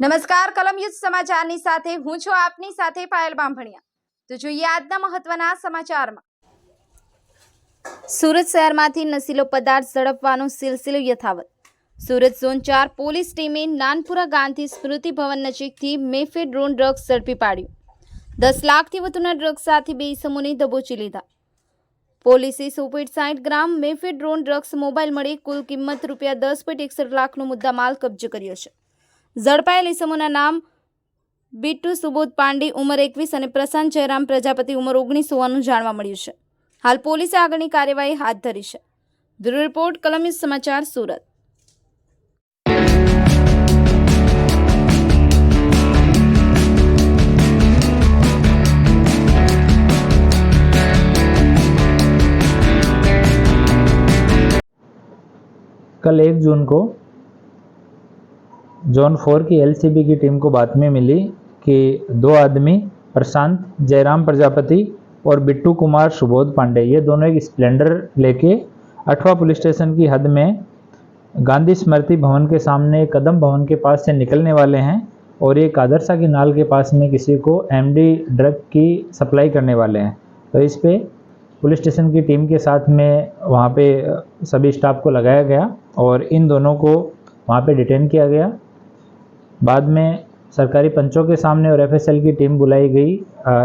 નમસ્કાર કલમયુદ્ધ સમાચારની સાથે હું છું આપની સાથે પાયલ બાંભણિયા. તો જોઈએ આજના મહત્વના સમાચારમાં. સુરત શહેરમાંથી નશીલો પદાર્થ ઝડપવાનો સિલસિલો યથાવત. સુરત ઝોન ચાર પોલીસ ટીમે નાનપુરા ગાંધી સ્મૃતિ ભવન નજીકથી મેફે ડ્રોન ડ્રગ્સ ઝડપી પાડ્યું. દસ લાખથી વધુના ડ્રગ્સ સાથે બે ઇસમોને દબોચી લીધા. પોલીસે સો પોઈન્ટ સાઠ gram mephedrone drugs mobile મળી કુલ કિંમત રૂપિયા દસ પોઈન્ટ એકસઠ લાખનો મુદ્દામાલ કબજે કર્યો છે. ઝડપાયેલ ઇસમોના નામ બિટ્ટુ સુબોધ પાંડે ઉંમર એકવીસ અને પ્રશાંત જયરામ પ્રજાપતિ ઉંમર ઓગણીસ હોવાનું જાણવા મળ્યું છે હાલ પોલીસે આગળની કાર્યવાહી હાથ ધરી છે બ્યુરો રિપોર્ટ કલમિત સમાચાર સુરત कल एक जून को जोन फोर की एलसीबी की टीम को बात में मिली कि दो आदमी, प्रशांत जयराम प्रजापति और बिट्टू कुमार सुबोध पांडे, ये दोनों एक स्प्लेंडर लेके अठवा पुलिस स्टेशन की हद में गांधी स्मृति भवन के सामने कदम भवन के पास से निकलने वाले हैं और ये कादरसा की नाल के पास में किसी को एमडी ड्रग की सप्लाई करने वाले हैं। तो इस पे पुलिस स्टेशन की टीम के साथ में वहाँ पे सभी स्टाफ को लगाया गया और इन दोनों को वहाँ पे डिटेन किया गया। बाद में सरकारी पंचों के सामने और एफएसएल की टीम बुलाई गई।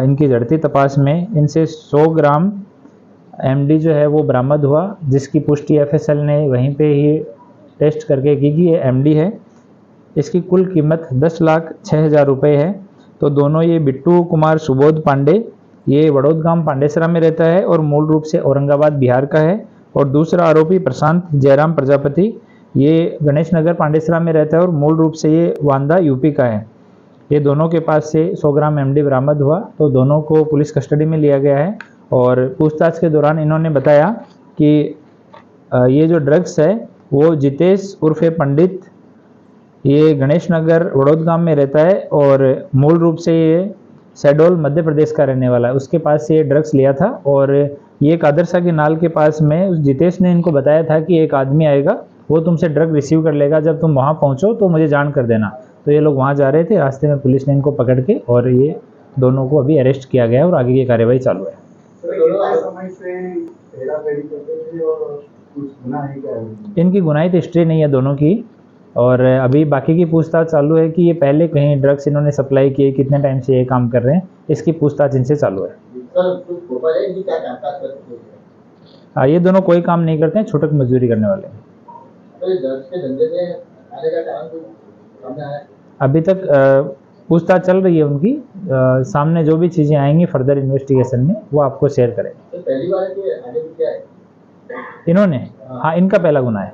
इनकी जड़ती तपास में इनसे 100 ग्राम एमडी जो है वो बरामद हुआ, जिसकी पुष्टि एफएसएल ने वहीं पे ही टेस्ट करके की कि ये एमडी है। इसकी कुल कीमत दस लाख छः हज़ार रुपये है। तो दोनों ये बिट्टू कुमार सुबोध पांडे, ये वडोद गाँव पांडेसरा में रहता है और मूल रूप से औरंगाबाद बिहार का है। और दूसरा आरोपी प्रशांत जयराम प्रजापति ये गणेश नगर पांडेसरा में रहता है और मूल रूप से ये वांदा यूपी का है। ये दोनों के पास से 100 ग्राम एमडी बरामद हुआ तो दोनों को पुलिस कस्टडी में लिया गया है और पूछताछ के दौरान इन्होंने बताया कि ये जो ड्रग्स है, वो जितेश उर्फे पंडित, ये गणेश नगर वडोद में रहता है और मूल रूप से ये सैडोल मध्य प्रदेश का रहने वाला है। उसके पास से ये ड्रग्स लिया था और ये कादरसा के नाल के पास में उस जितेश ने इनको बताया था कि एक आदमी आएगा वो तुमसे ड्रग रिसीव कर लेगा। जब तुम वहाँ पहुँचो तो मुझे जान कर देना। तो ये लोग वहाँ जा रहे थे। रास्ते में पुलिस ने इनको पकड़ के और ये दोनों को अभी अरेस्ट किया गया और आगे की कार्यवाही चालू है। इनकी गुनाहित हिस्ट्री नहीं है दोनों की। और अभी बाकी की पूछताछ चालू है कि ये पहले कहीं ड्रग्स इन्होंने सप्लाई किए कितने टाइम से ये काम कर रहे हैं इसकी पूछताछ इनसे चालू है। हाँ, ये दोनों कोई काम नहीं करते हैं छूटक मजदूरी करने वाले। हैं अभी तक पूछताछ चल रही है उनकी। आ, सामने जो भी चीज़ें आएँगी फर्दर इन्वेस्टिगेशन में वो आपको शेयर करेंगे तो पहली बार क्या है? इन्होंने? हाँ इनका पहला गुना है।